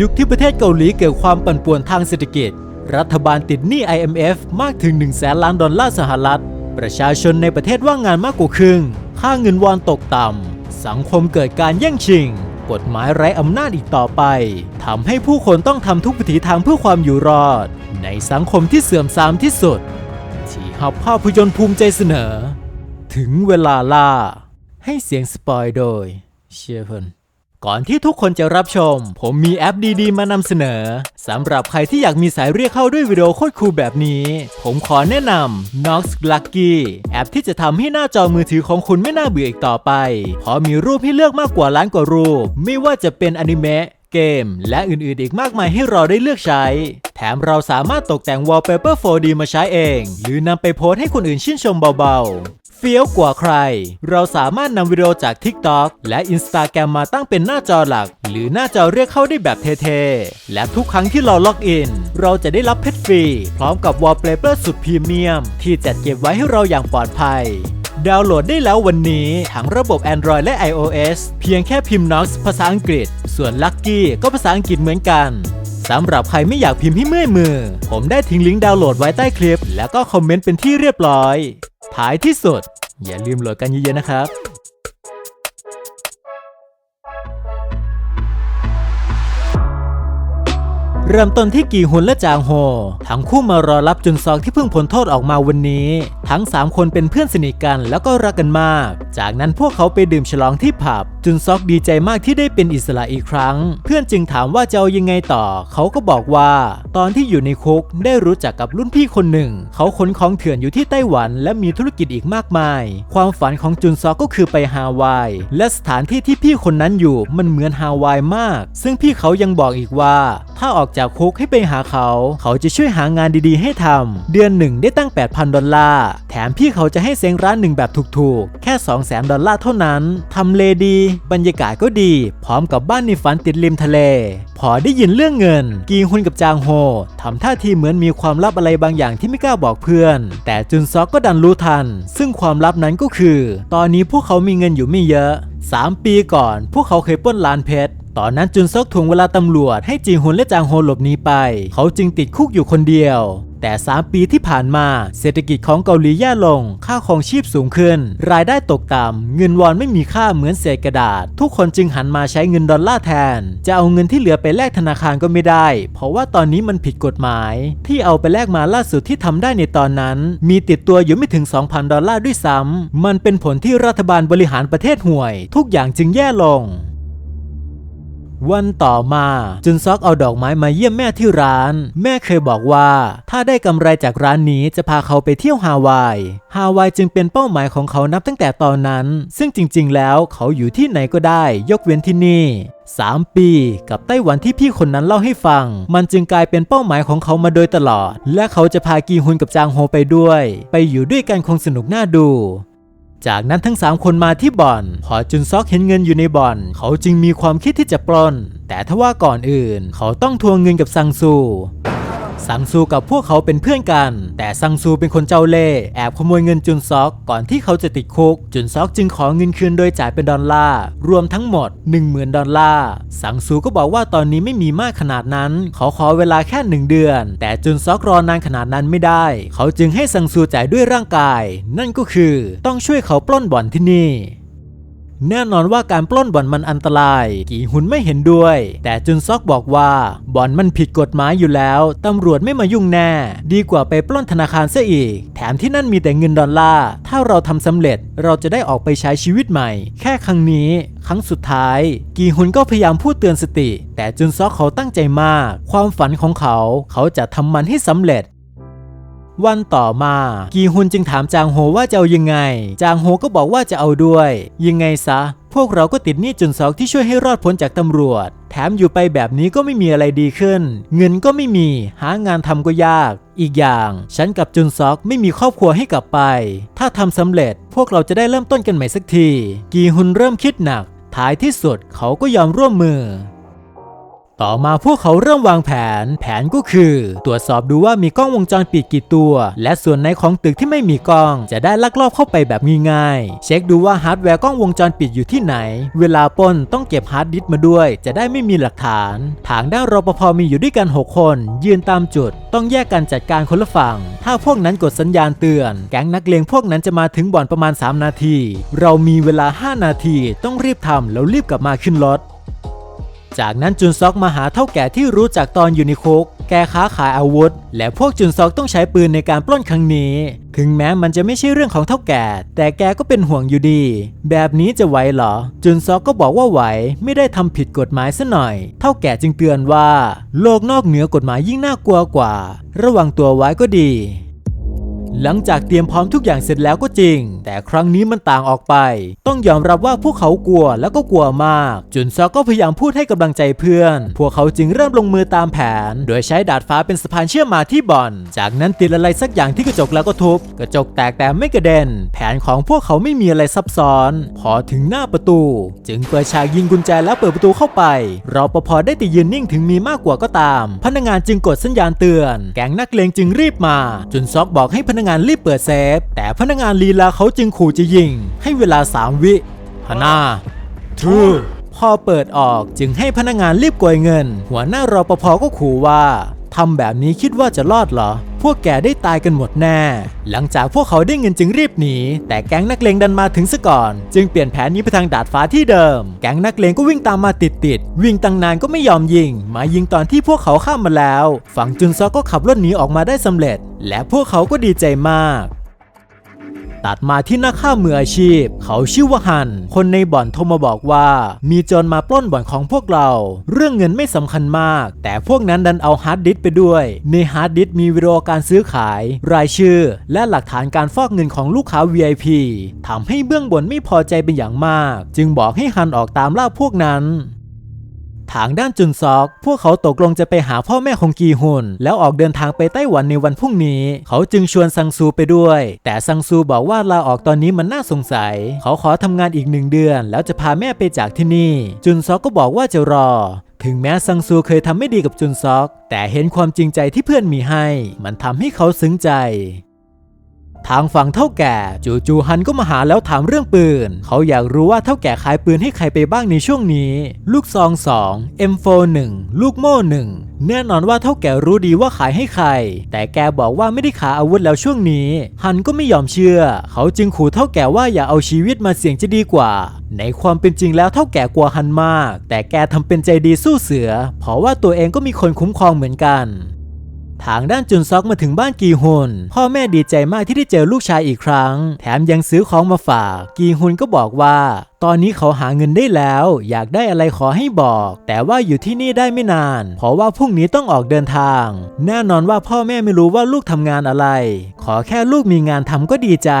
ยุคที่ประเทศเกาหลีเกิดความปั่นป่วนทางเศรษฐกิจ รัฐบาลติดหนี้ IMF มากถึง 1 0 0 0 0แสนล้านดอลลาร์สหรัฐ ประชาชนในประเทศว่างงานมากกว่าครึ่ง ค่าเงินวอนตกต่ำ สังคมเกิดการแย่งชิง กฎหมายไร้อำนาจอีกต่อไปทำให้ผู้คนต้องทำทุกวิถีทางเพื่อความอยู่รอด ในสังคมที่เสื่อมทรามที่สุด ที่ฮับภาพยนตร์ภูมิใจเสนอ ถึงเวลาล่า ให้เสียงสปอยโดย เชียร์เพน ก่อนที่ทุกคนจะรับชม ผมมีแอปดีๆ มานำเสนอสำหรับใครที่อยากมีสายเรียกเข้าด้วยวิดีโอโคตรคูลแบบนี้ ผมขอแนะนำ Nox Lucky แอปที่จะทำให้หน้าจอมือถือของคุณไม่น่าเบื่ออีกต่อไป เพราะมีรูปให้เลือกมากกว่าล้านกว่ารูป ไม่ว่าจะเป็นอนิเมะเกม และอื่นๆ อีกมากมายให้เราได้เลือกใช้ แถมเราสามารถตกแต่ง Wallpaper 4D มาใช้เอง หรือนำไปโพสต์ให้คนอื่นชื่นชมเบาๆ เฟี้ยวกว่าใคร เราสามารถนำวิดีโอจาก TikTok และ Instagram มาตั้งเป็นหน้าจอหลัก หรือหน้าจอเรียกเข้าได้แบบเท่ๆ และทุกครั้งที่เราล็อกอิน เราจะได้รับเพชรฟรี พร้อมกับ Wallpaper สุดพรีเมียม ที่จัดเก็บไว้ให้เราอย่างปลอดภัยดาวน์โหลดได้แล้ววันนี้ทั้งระบบ Android และ iOS เพียงแค่พิมพ์ Nox ภาษาอังกฤษ ส่วน Lucky ก็ภาษาอังกฤษเหมือนกัน สำหรับใครไม่อยากพิมพ์ให้เมื่อยมือ ผมได้ทิ้งลิงก์ดาวน์โหลดไว้ใต้คลิป แล้วก็คอมเมนต์เป็นที่เรียบร้อย ท้ายที่สุด อย่าลืมโหลดกันเยอะๆนะครับ เริ่มต้นที่กีฮุนและจางโฮ ทั้งคู่มารอรับจุนซอกที่เพิ่งพ้นโทษออกมาวันนี้ ทั้ง 3 คนเป็นเพื่อนสนิทกันแล้วก็รักกันมาก จากนั้นพวกเขาไปดื่มฉลองที่ผับ จุนซอกดีใจมากที่ได้เป็นอิสระอีกครั้ง เพื่อนจึงถามว่าจะเอายังไงต่อ เขาก็บอกว่า ตอนที่อยู่ในคุกได้รู้จักกับรุ่นพี่คนหนึ่ง เขาขนของเถื่อนอยู่ที่ไต้หวัน และมีธุรกิจอีกมากมาย ความฝันของจุนซอกก็คือไปฮาวาย และสถานที่ที่พี่คนนั้นอยู่มันเหมือนฮาวายมาก ซึ่งพี่เขายังบอกอีกว่า ถ้าออกจากคุกให้ไปหาเขา เขาจะช่วยหางานดีๆ ให้ทำ เดือนหนึ่งได้ตั้ง 8,000 ดอลลาร์ แถมพี่เขาจะให้เซ้งร้านหนึ่งแบบถูกๆ แค่ 200,000 ดอลลาร์เท่านั้นทำเลดี บรรยากาศก็ดี พร้อมกับบ้านในฝันติดริมทะเล พอได้ยินเรื่องเงิน กีฮุนกับจางโฮทำท่าทีเหมือนมีความลับอะไรบางอย่างที่ไม่กล้าบอกเพื่อน แต่จุนซอกก็ดันรู้ทัน ซึ่งความลับนั้นก็คือ ตอนนี้พวกเขามีเงินอยู่ไม่เยอะ 3 ปีก่อน พวกเขาเคยป้นร้านเพชร ตอนนั้นจุนซอกถ่วงเวลาตำรวจให้จีฮุนและจางโฮหลบหนีไป เขาจึงติดคุกอยู่คนเดียว แต่ 3 ปีที่ผ่านมาเศรษฐกิจของเกาหลีแย่ลง ค่าครองชีพสูงขึ้น รายได้ตกต่ำเงินวอนไม่มีค่าเหมือนเศษกระดาษ ทุกคนจึงหันมาใช้เงินดอลลาร์แทน จะเอาเงินที่เหลือไปแลกธนาคารก็ไม่ได้ เพราะว่าตอนนี้มันผิดกฎหมาย ที่เอาไปแลกมาล่าสุดที่ทำได้ในตอนนั้น มีติดตัวอยู่ไม่ถึง 2,000 ดอลลาร์ด้วยซ้ำมันเป็นผลที่รัฐบาลบริหารประเทศห่วย ทุกอย่างจึงแย่ลง วันต่อมาจุนซอกเอาดอกไม้มาเยี่ยมแม่ที่ร้าน แม่เคยบอกว่า ถ้าได้กำไรจากร้านนี้จะพาเขาไปเที่ยวฮาวาย ฮาวายจึงเป็นเป้าหมายของเขานับตั้งแต่ตอนนั้น ซึ่งจริง ๆ แล้วเขาอยู่ที่ไหนก็ได้ ยกเว้นที่นี่ 3 ปีกับไต้หวันที่พี่คนนั้นเล่าให้ฟัง มันจึงกลายเป็นเป้าหมายของเขามาโดยตลอด และเขาจะพากีฮุนกับจางโฮไปด้วย ไปอยู่ด้วยกันคงสนุกน่าดู จากนั้นทั้ง 3 คนมาที่บ่อน พอจุนซอกเห็นเงินอยู่ในบ่อน เขาจึงมีความคิดที่จะปล้น แต่ทว่าก่อนอื่น เขาต้องทวงเงินกับซังซู ซังซูกับพวกเขาเป็นเพื่อนกัน แต่ซังซูเป็นคนเจ้าเล่ห์แอบขโมยเงินจุนซอกก่อนที่เขาจะติดคุก จุนซอกจึงขอเงินคืนโดยจ่ายเป็นดอลลาร์รวมทั้งหมด 10,000 ดอลลาร์ซังซูก็บอกว่าตอนนี้ไม่มีมากขนาดนั้น เขาขอเวลาแค่หนึ่งเดือน แต่จุนซอกรอนานขนาดนั้นไม่ได้ เขาจึงให้ซังซูจ่ายด้วยร่างกาย นั่นก็คือต้องช่วยเขาปล้นบ่อนที่นี่ แน่นอนว่าการปล้นบ่อนมันอันตราย กีหุนไม่เห็นด้วย แต่จุนซอกบอกว่าบ่อนมันผิดกฎหมายอยู่แล้ว ตำรวจไม่มายุ่งแน่ ดีกว่าไปปล้นธนาคารซะอีก แถมที่นั่นมีแต่เงินดอลลาร์ ถ้าเราทำสำเร็จเราจะได้ออกไปใช้ชีวิตใหม่ แค่ครั้งนี้ครั้งสุดท้าย กีหุนก็พยายามพูดเตือนสติ แต่จุนซอกเขาตั้งใจมาก ความฝันของเขา เขาจะทำมันให้สำเร็จ วันต่อมา กีฮุนจึงถามจางโฮว่าจะเอายังไง จางโฮก็บอกว่าจะเอาด้วย ยังไงซะ พวกเราก็ติดหนี้จุนซอกที่ช่วยให้รอดพ้นจากตำรวจ แถมอยู่ไปแบบนี้ก็ไม่มีอะไรดีขึ้น เงินก็ไม่มี หางานทำก็ยาก อีกอย่าง ฉันกับจุนซอกไม่มีครอบครัวให้กลับไป ถ้าทำสำเร็จ พวกเราจะได้เริ่มต้นกันใหม่สักที กีฮุนเริ่มคิดหนัก ท้ายที่สุดเขาก็ยอมร่วมมือ ต่อมาพวกเขาเริ่มวางแผน แผนก็คือ ตรวจสอบดูว่ามีกล้องวงจรปิดกี่ตัว และส่วนไหนของตึกที่ไม่มีกล้อง จะได้ลักลอบเข้าไปแบบง่ายๆ เช็คดูว่าฮาร์ดแวร์กล้องวงจรปิดอยู่ที่ไหน เวลาปล้นต้องเก็บฮาร์ดดิสก์มาด้วย จะได้ไม่มีหลักฐาน ทางด้านรปภมีอยู่ด้วยกัน 6 คน ยืนตามจุด ต้องแยกกันจัดการคนละฝั่ง ถ้าพวกนั้นกดสัญญาณเตือน แก๊งนักเลงพวกนั้นจะมาถึงบ่อนประมาณ 3 นาที เรามีเวลา 5 นาที ต้องรีบทำแล้วรีบกลับมาขึ้นรถ จากนั้นจุนซอกมาหาเท่าแก่ที่รู้จักตอนอยู่ในคุกแกค้าขายอาวุธ และพวกจุนซอกต้องใช้ปืนในการปล้นครั้งนี้ ถึงแม้มันจะไม่ใช่เรื่องของเท่าแก่ แต่แกก็เป็นห่วงอยู่ดี แบบนี้จะไหวเหรอ จุนซอกก็บอกว่าไหว ไม่ได้ทำผิดกฎหมายซะหน่อย เท่าแก่จึงเตือนว่า โลกนอกเหนือกฎหมายยิ่งน่ากลัวกว่า ระวังตัวไว้ก็ดี หลังจากเตรียมพร้อมทุกอย่างเสร็จแล้วก็จริง แต่ครั้งนี้มันต่างออกไป ต้องยอมรับว่าพวกเขากลัวแล้วก็กลัวมาก จุนซอก็พยายามพูดให้กำลังใจเพื่อน พวกเขาจึงเริ่มลงมือตามแผน โดยใช้ดาดฟ้าเป็นสะพานเชื่อมมาที่บ่อน จากนั้นติดอะไรสักอย่างที่กระจกแล้วก็ทุบ กระจกแตกแต่ไม่กระเด็น แผนของพวกเขาไม่มีอะไรซับซ้อน พอถึงหน้าประตู จึงเปิดฉากยิงกุญแจแล้วเปิดประตูเข้าไปรอปภได้แต่ยืนนิ่งถึงมีมากกว่าก็ตาม พนักงานจึงกดสัญญาณเตือน แก๊งนักเลงจึงรีบมา จุนซอกบอกให้พนักนักงานรีบเปิดเซฟ แต่พนักงานลีลาเขาจึงขู่จะยิง ให้เวลา 3 วิฮานาทูพอเปิดออกจึงให้พนักงานรีบกวยเงิน หัวหน้ารอปภก็ขู่ว่า ทำแบบนี้คิดว่าจะรอดเหรอ พวกแกได้ตายกันหมดแน่ หลังจากพวกเขาได้เงินจึงรีบหนี แต่แก๊งนักเลงดันมาถึงซะก่อน จึงเปลี่ยนแผนนี้ไปทางดาดฟ้าที่เดิม แก๊งนักเลงก็วิ่งตามมาติดๆ วิ่งตั้งนานก็ไม่ยอมยิง มายิงตอนที่พวกเขาข้ามมาแล้ว ฝั่งจุนซอกก็ขับรถหนีออกมาได้สำเร็จ และพวกเขาก็ดีใจมาก ตัดมาที่นักฆ่ามืออาชีพ เขาชื่อว่าฮัน คนในบ่อนโทรมาบอกว่า มีโจรมาปล้นบ่อนของพวกเรา เรื่องเงินไม่สำคัญมาก แต่พวกนั้นดันเอาฮาร์ดดิสไปด้วย ในฮาร์ดดิสมีวิดีโอการซื้อขาย รายชื่อ และหลักฐานการฟอกเงินของลูกค้า VIP ทำให้เบื้องบนไม่พอใจเป็นอย่างมาก จึงบอกให้ฮันออกตามล่าพวกนั้น ทางด้านจุนซอก พวกเขาตกลงจะไปหาพ่อแม่ของกีฮุนแล้วออกเดินทางไปไต้หวันในวันพรุ่งนี้ เขาจึงชวนซังซูไปด้วย แต่ซังซูบอกว่าลาออกตอนนี้มันน่าสงสัย เขาขอทำงานอีกหนึ่งเดือน แล้วจะพาแม่ไปจากที่นี่ จุนซอกก็บอกว่าจะรอถึงแม้ซังซูเคยทำไม่ดีกับจุนซอก แต่เห็นความจริงใจที่เพื่อนมีให้ มันทำให้เขาซึ้งใจ ทางฝั่งเท่าแก่จู่ๆฮันก็มาหาแล้วถามเรื่องปืน เขาอยากรู้ว่าเท่าแก่ขายปืนให้ใครไปบ้างในช่วงนี้ ลูกซอง 2 M4 1 ลูกโม่1แน่นอนว่าเท่าแก่รู้ดีว่าขายให้ใคร แต่แกบอกว่าไม่ได้ขายอาวุธแล้วช่วงนี้ ฮันก็ไม่ยอมเชื่อ เขาจึงขู่เท่าแก่ว่าอย่าเอาชีวิตมาเสี่ยงจะดีกว่า ในความเป็นจริงแล้วเท่าแก่กลัวฮันมาก แต่แกทำเป็นใจดีสู้เสือ เพราะว่าตัวเองก็มีคนคุ้มครองเหมือนกัน ทางด้านจุนซอกมาถึงบ้านกีฮุนพ่อแม่ดีใจมากที่ได้เจอลูกชายอีกครั้ง แถมยังซื้อของมาฝาก กีฮุนก็บอกว่า ตอนนี้เขาหาเงินได้แล้ว อยากได้อะไรขอให้บอก แต่ว่าอยู่ที่นี่ได้ไม่นาน เพราะว่าพรุ่งนี้ต้องออกเดินทาง แน่นอนว่าพ่อแม่ไม่รู้ว่าลูกทำงานอะไร ขอแค่ลูกมีงานทำก็ดีใจ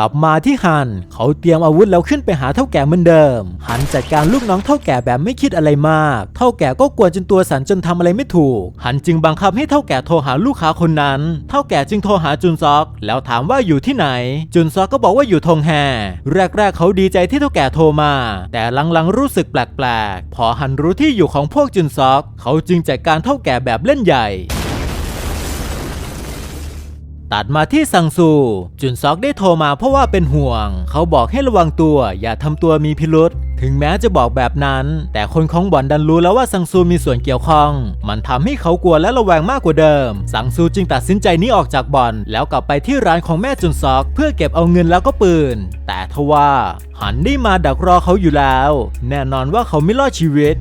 กลับมาที่ฮัน เขาเตรียมอาวุธแล้วขึ้นไปหาเท่าแก่เหมือนเดิม ฮันจัดการลูกน้องเท่าแก่แบบไม่คิดอะไรมาก เท่าแก่ก็กลัวจนตัวสั่นจนทำอะไรไม่ถูก ฮันจึงบังคับให้เท่าแก่โทรหาลูกค้าคนนั้น เท่าแก่จึงโทรหาจุนซอก แล้วถามว่าอยู่ที่ไหน จุนซอกก็บอกว่าอยู่ทงแฮแรกๆเขาดีใจที่เท่าแก่โทรมา แต่หลังๆรู้สึกแปลกๆ พอฮันรู้ที่อยู่ของพวกจุนซอก เขาจึงจัดการเท่าแก่แบบเล่นใหญ่ ตัดมาที่ซังซู จุนซอกได้โทรมาเพราะว่าเป็นห่วง เขาบอกให้ระวังตัว อย่าทำตัวมีพิรุษถึงแม้จะบอกแบบนั้น แต่คนของบ่อนดันรู้แล้วว่าซังซูมีส่วนเกี่ยวข้อง มันทำให้เขากลัวและระแวงมากกว่าเดิม ซังซูจึงตัดสินใจหนี้ออกจากบ่อน แล้วกลับไปที่ร้านของแม่จุนซอก เพื่อเก็บเอาเงินแล้วก็ปืน แต่ทว่า หันได้มาดักรอเขาอยู่แล้ว แน่นอนว่าเขาไม่รอดชีวิต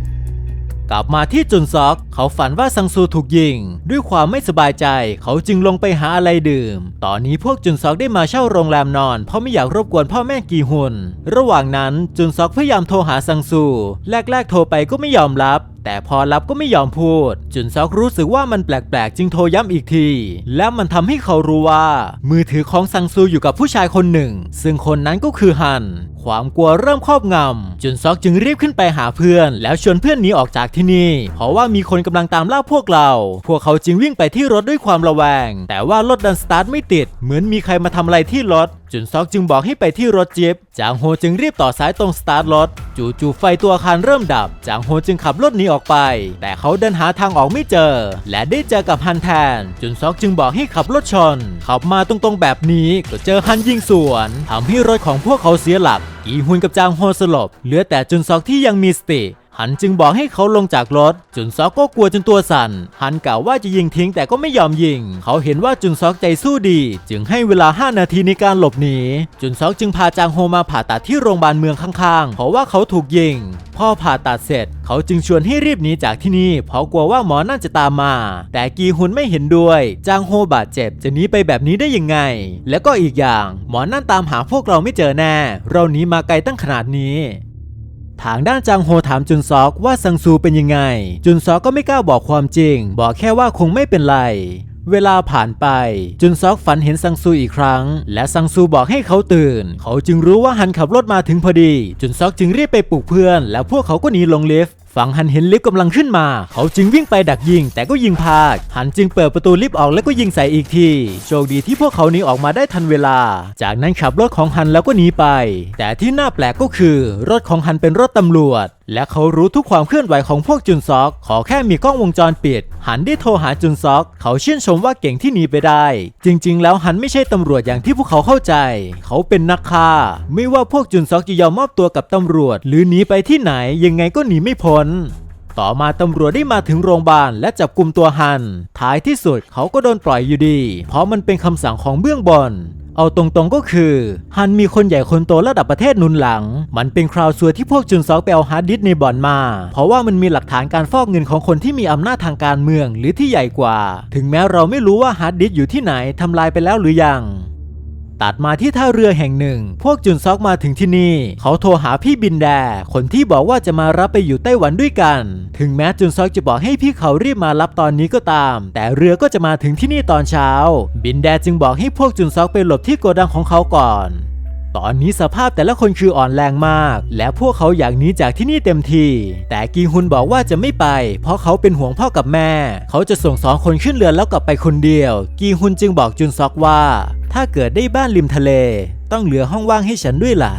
กลับมาที่จุนซอก เขาฝันว่าซังซูถูกยิง ด้วยความไม่สบายใจ เขาจึงลงไปหาอะไรดื่ม ตอนนี้พวกจุนซอกได้มาเช่าโรงแรมนอน เพราะไม่อยากรบกวนพ่อแม่กีฮุน ระหว่างนั้นจุนซอกพยายามโทรหาซังซู แรกๆโทรไปก็ไม่ยอมรับ แต่พอรับก็ไม่ยอมพูด จุนซอกรู้สึกว่ามันแปลกๆ จึงโทรย้ำอีกที และมันทำให้เขารู้ว่า มือถือของซังซูอยู่กับผู้ชายคนหนึ่ง ซึ่งคนนั้นก็คือฮัน ความกลัวเริ่มครอบงำ จุนซอกจึงรีบขึ้นไปหาเพื่อน แล้วชวนเพื่อนหนีออกจากที่นี่ เพราะว่ามีคนกำลังตามล่าพวกเรา พวกเขาจึงวิ่งไปที่รถด้วยความระแวง แต่ว่ารถดันสตาร์ทไม่ติด เหมือนมีใครมาทำอะไรที่รถจุนซอกจึงบอกให้ไปที่รถจิ๊บจางโฮจึงรีบต่อสายตรงสตาร์ทรถ จู่ๆไฟตัวอาคารเริ่มดับ จางโฮจึงขับรถหนีออกไป แต่เขาเดินหาทางออกไม่เจอ และได้เจอกับฮันแทน จุนซอกจึงบอกให้ขับรถชน ขับมาตรงๆแบบนี้ก็เจอฮันยิงสวนทำให้รถของพวกเขาเสียหลักกีฮุนกับจางโฮสลบ เหลือแต่จุนซอกที่ยังมีสติ ฮันจึงบอกให้เขาลงจากรถ จุนซอกก็กลัวจนตัวสั่น ฮันกล่าวว่าจะยิงทิ้งแต่ก็ไม่ยอมยิง เขาเห็นว่าจุนซอกใจสู้ดี จึงให้เวลา 5 นาทีในการหลบหนี จุนซอกจึงพาจางโฮมาผ่าตัดที่โรงพยาบาลเมืองข้างๆ เพราะว่าเขาถูกยิง พอผ่าตัดเสร็จ เขาจึงชวนให้รีบหนีจากที่นี่ เพราะกลัวว่าหมอนั่นจะตามมา แต่กีฮุนไม่เห็นด้วย จางโฮบาดเจ็บจะหนีไปแบบนี้ได้ยังไง แล้วก็อีกอย่าง หมอนั่นตามหาพวกเราไม่เจอแน่ เราหนีมาไกลตั้งขนาดนี้ ทางด้านจางโฮถามจุนซอกว่าซังซูเป็นยังไง จุนซอกก็ไม่กล้าบอกความจริง บอกแค่ว่าคงไม่เป็นไร เวลาผ่านไป จุนซอกฝันเห็นซังซูอีกครั้ง และซังซูบอกให้เขาตื่น เขาจึงรู้ว่าฮันขับรถมาถึงพอดี จุนซอกจึงรีบไปปลุกเพื่อน แล้วพวกเขาก็หนีลงลิฟต์ ฝั่งฮันเห็นลิฟต์กำลังขึ้นมา เขาจึงวิ่งไปดักยิง แต่ก็ยิงพลาดฮันจึงเปิดประตูลิฟต์ออกแล้วก็ยิงใส่อีกทีโชคดีที่พวกเขาหนีออกมาได้ทันเวลา จากนั้นขับรถของฮันแล้วก็หนีไป แต่ที่น่าแปลกก็คือรถของฮันเป็นรถตำรวจ และเขารู้ทุกความเคลื่อนไหวของพวกจุนซอก ขอแค่มีกล้องวงจรปิดฮันได้โทรหาจุนซอก เขาชื่นชมว่าเก่งที่หนีไปได้ จริง ๆ แล้วฮันไม่ใช่ตำรวจอย่างที่พวกเขาเข้าใจ เขาเป็นนักฆ่า ไม่ว่าพวกจุนซอกจะยอมมอบตัวกับตำรวจ หรือหนีไปที่ไหนยังไงก็หนีไม่พ้นต่อมาตำรวจได้มาถึงโรงพยาบาลและจับกลุ่มตัวฮัน ท้ายที่สุดเขาก็โดนปล่อยอยู่ดี เพราะมันเป็นคำสั่งของเบื้องบนเอาตรงๆก็คือ ฮันมีคนใหญ่คนโตระดับประเทศนุนหลัง มันเป็นคราวซัวที่พวกจุนซอกไปเอาฮาร์ดดิสในบ่อนมา เพราะว่ามันมีหลักฐานการฟอกเงินของคนที่มีอำนาจทางการเมืองหรือที่ใหญ่กว่า ถึงแม้เราไม่รู้ว่าฮาร์ดดิสอยู่ที่ไหนทำลายไปแล้วหรือยัง ตัดมาที่ท่าเรือแห่งหนึ่ง พวกจุนซอกมาถึงที่นี่ เขาโทรหาพี่บินแด คนที่บอกว่าจะมารับไปอยู่ไต้หวันด้วยกัน ถึงแม้จุนซอกจะบอกให้พี่เขารีบมารับตอนนี้ก็ตาม แต่เรือก็จะมาถึงที่นี่ตอนเช้า บินแดจึงบอกให้พวกจุนซอกไปหลบที่โกดังของเขาก่อน ตอนนี้สภาพแต่ละคนคืออ่อนแรงมาก และพวกเขาอยากหนีจากที่นี่เต็มทีแต่กีฮุนบอกว่าจะไม่ไป เพราะเขาเป็นห่วงพ่อกับแม่ เขาจะส่งสองคนขึ้นเรือแล้วกลับไปคนเดียว กีฮุนจึงบอกจุนซอกว่า ถ้าเกิดได้บ้านริมทะเล ต้องเหลือห้องว่างให้ฉันด้วยล่ะ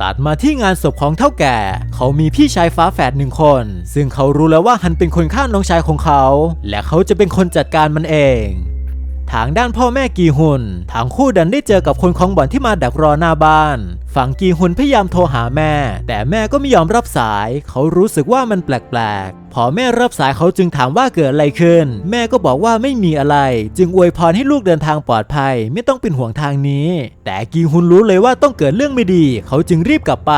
ตัดมาที่งานศพของเท่าแก่ เขามีพี่ชายฟ้าแฝดหนึ่งคน ซึ่งเขารู้แล้วว่าฮันเป็นคนฆ่าน้องชายของเขา และเขาจะเป็นคนจัดการมันเอง ทางด้านพ่อแม่กีฮุนทางคู่ดันได้เจอกับคนของบ่อนที่มาดักรอหน้าบ้านฝั่งกีฮุนพยายามโทรหาแม่ แต่แม่ก็ไม่ยอมรับสาย เขารู้สึกว่ามันแปลกๆ พอแม่รับสายเขาจึงถามว่าเกิดอะไรขึ้น แม่ก็บอกว่าไม่มีอะไร จึงอวยพรให้ลูกเดินทางปลอดภัย ไม่ต้องเป็นห่วงทางนี้ แต่กีฮุนรู้เลยว่าต้องเกิดเรื่องไม่ดี เขาจึงรีบกลับไป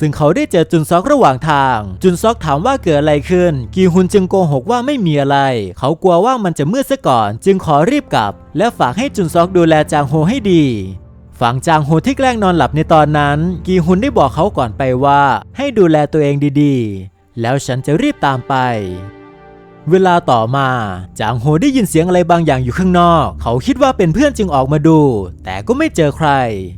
ซึ่งเขาได้เจอจุนซอกระหว่างทาง จุนซอกถามว่าเกิดอะไรขึ้น กีฮุนจึงโกหกว่าไม่มีอะไร เขากลัวว่ามันจะมืดซะก่อน จึงขอรีบกลับ และฝากให้จุนซอกดูแลจางโฮให้ดี ฝั่งจางฮุนที่แกล้งนอนหลับในตอนนั้น กีฮุนได้บอกเขาก่อนไปว่า ให้ดูแลตัวเองดีๆ แล้วฉันจะรีบตามไป เวลาต่อมาจางโฮได้ยินเสียงอะไรบางอย่างอยู่ข้างนอก เขาคิดว่าเป็นเพื่อนจึงออกมาดู แต่ก็ไม่เจอใคร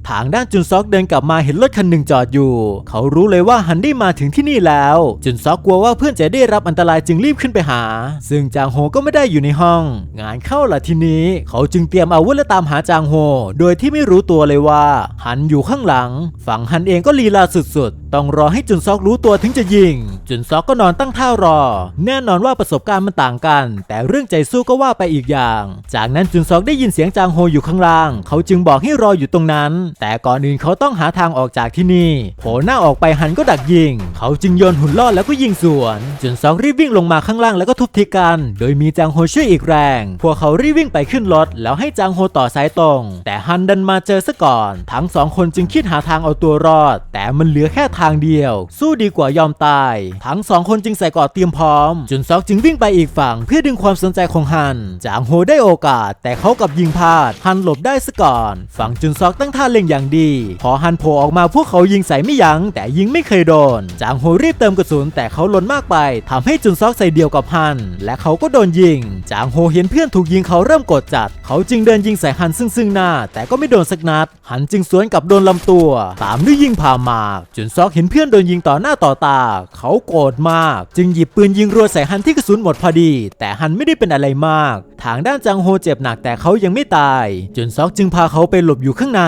ทางด้านจุนซอกเดินกลับมาเห็นรถคันหนึ่งจอดอยู่ เขารู้เลยว่าฮันได้มาถึงที่นี่แล้ว จุนซอกกลัวว่าเพื่อนจะได้รับอันตรายจึงรีบขึ้นไปหา ซึ่งจางโฮก็ไม่ได้อยู่ในห้อง งานเข้าละทีนี้ เขาจึงเตรียมอาวุธและตามหาจางโฮ โดยที่ไม่รู้ตัวเลยว่าฮันอยู่ข้างหลัง ฝั่งฮันเองก็ลีลาสุดๆ ต้องรอให้จุนซอกรู้ตัวถึงจะยิง จุนซอกก็นอนตั้งท่ารอ แน่นอนว่าประสบการณ์มันต่างกัน แต่เรื่องใจสู้ก็ว่าไปอีกอย่าง จากนั้นจุนซอกได้ยินเสียงจางโฮอยู่ข้างล่าง เขาจึงบอกให้รออยู่ตรงนั้น แต่ก่อนอื่นเขาต้องหาทางออกจากที่นี่ โผล่หน้าออกไปฮันก็ดักยิง เขาจึงโยนหุ่นล่อแล้วก็ยิงสวน จุนซอกรีบวิ่งลงมาข้างล่างแล้วก็ทุบทิกัน โดยมีจางโฮช่วยอีกแรง พวกเขารีบวิ่งไปขึ้นรถแล้วให้จางโฮต่อสายตรง แต่ฮันดันมาเจอซะก่อน ทั้งสองคนจึงคิดหาทางเอาตัวรอด แต่มันเหลือแค่ทางเดียว สู้ดีกว่ายอมตาย ทั้งสองคนจึงใส่กอดเตรียมพร้อม จุนซอกจึงวิ่งไปอีกฝั่งเพื่อดึงความสนใจของฮัน จางโฮได้โอกาส แต่เขากับยิงพลาด ฮันหลบได้ซะก่อน ฝั่งจุนซอกตั้งท่าเล็งอย่างดี พอฮันโผล่ออกมาพวกเขายิงใส่ไม่ยัง้งแต่ยิงไม่เคยโดน จางโฮรีบเติมกระสุนแต่เขาล่นมากไปทำให้จุนซอกใส่เดียวกับฮัน และเขาก็โดนยิง จางโฮเห็นเพื่อนถูกยิงเขาเริ่มกดจัด เขาจึงเดินยิงใส่ฮันซึ่งซึ่งหน้า แต่ก็ไม่โดนสักนัด ฮันจึงสวนกลับโดนลำตัว ตามด้วยยิงผ่ามา จุนซอกเห็นเพื่อนโดนยิงต่อหน้าต่อตา เขาโกรธมาก จึงหยิบปืนยิงรัวใส่ฮันที่กระสุนหมดพอดี แต่ฮันไม่ได้เป็นอะไรมาก ทางด้านจางโฮเจ็บหนักแต่เขายังไม่ตายจุนซอกจึงพาเขาไปหลบอยู่ข้างใน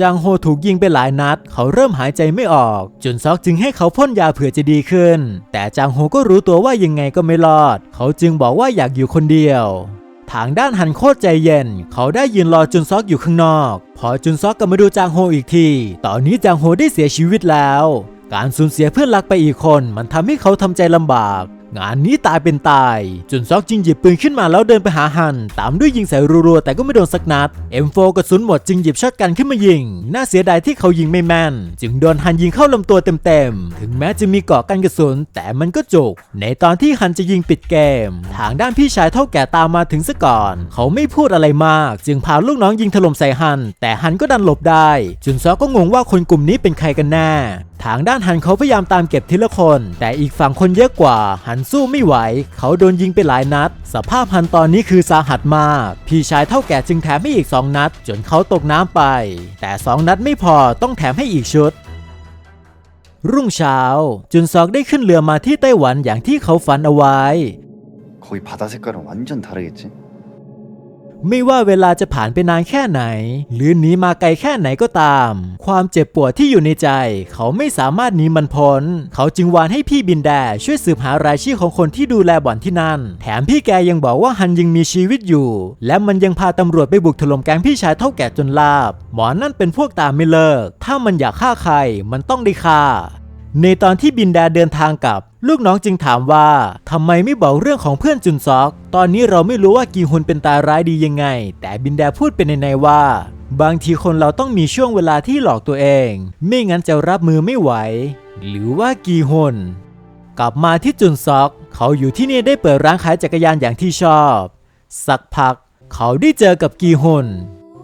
จางโฮถูกยิงไปหลายนัด เขาเริ่มหายใจไม่ออกจุนซอกจึงให้เขาพ่นยาเผื่อจะดีขึ้น แต่จางโฮก็รู้ตัวว่ายังไงก็ไม่รอด เขาจึงบอกว่าอยากอยู่คนเดียวทางด้านฮันโคตรใจเย็น เขาได้ยืนรอจุนซอกอยู่ข้างนอก พอจุนซอกกลับมาดูจางโฮอีกที ตอนนี้จางโฮได้เสียชีวิตแล้ว การสูญเสียเพื่อนรักไปอีกคน มันทำให้เขาทำใจลำบาก งานนี้ตายเป็นตายจุนซอกจึงหยิบปืนขึ้นมาแล้วเดินไปหาฮัน ตามด้วยยิงใส่รัวๆแต่ก็ไม่โดนสักนัด M4 กระสุนหมดจึงหยิบช็อตกันขึ้นมายิง น่าเสียดายที่เขายิงไม่แม่น จึงโดนฮันยิงเข้าลำตัวเต็มๆ ถึงแม้จะมีเกาะกันกระสุนแต่มันก็จุก ในตอนที่ฮันจะยิงปิดเกม ทางด้านพี่ชายเท่าแก่ตามมาถึงซะก่อน เขาไม่พูดอะไรมาก จึงพาลูกน้องยิงถล่มใส่ฮัน แต่ฮันก็ดันหลบได้ จุนซอกก็งงว่าคนกลุ่มนี้เป็นใครกันแน่ทางด้านฮันเขาพยายามตามเก็บทีละคน แต่อีกฝั่งคนเยอะกว่า ฮันสู้ไม่ไหว เขาโดนยิงไปหลายนัด สภาพฮันตอนนี้คือสาหัสมาก พี่ชายเท่าแก่จึงแถมให้อีก 2 นัด จนเขาตกน้ำไป แต่ 2 นัดไม่พอต้องแถมให้อีกชุด รุ่งเช้า จุนซอกได้ขึ้นเรือมาที่ไต้หวันอย่างที่เขาฝันเอาไว้ 거기 바다 색깔은 완전 다르겠지? ไม่ว่าเวลาจะผ่านไปนานแค่ไหน หรือหนีมาไกลแค่ไหนก็ตาม ความเจ็บปวดที่อยู่ในใจ เขาไม่สามารถหนีมันพ้น เขาจึงวานให้พี่บินแดช่วยสืบหารายชื่อของคนที่ดูแลบ่อนที่นั่น แถมพี่แกยังบอกว่าฮันยังมีชีวิตอยู่ และมันยังพาตำรวจไปบุกถล่มแก๊งพี่ชายเท่าแก่จนลาบ หมอนั่นเป็นพวกตามไม่เลิก ถ้ามันอยากฆ่าใครมันต้องได้ฆ่า ในตอนที่บินแดเดินทางกลับ ลูกน้องจึงถามว่าทำไมไม่บอกเรื่องของเพื่อนจุนซอก ตอนนี้เราไม่รู้ว่ากีฮุนเป็นตายร้ายดียังไง แต่บินแดพูดเป็นในๆว่า บางทีคนเราต้องมีช่วงเวลาที่หลอกตัวเอง ไม่งั้นจะรับมือไม่ไหว หรือว่ากีฮุนกลับมาที่จุนซอก เขาอยู่ที่นี่ได้เปิดร้านขายจักรยานอย่างที่ชอบ สักพัก เขาได้เจอกับกีฮุน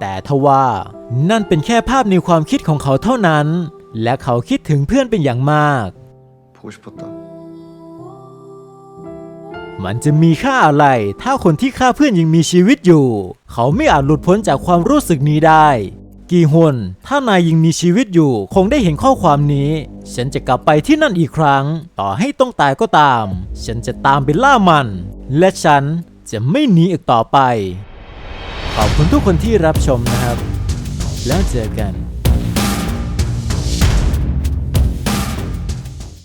แต่ทว่านั่นเป็นแค่ภาพในความคิดของเขาเท่านั้น และเขาคิดถึงเพื่อนเป็นอย่างมาก มันจะมีค่าอะไร ถ้าคนที่ฆ่าเพื่อนยังมีชีวิตอยู่ เขาไม่อาจหลุดพ้นจากความรู้สึกนี้ได้ กีฮวนถ้านายยังมีชีวิตอยู่ คงได้เห็นข้อความนี้ ฉันจะกลับไปที่นั่นอีกครั้ง ต่อให้ต้องตายก็ตาม ฉันจะตามไปล่ามัน และฉันจะไม่หนีอีกต่อไป ขอบคุณทุกคนที่รับชมนะครับ แล้วเจอกัน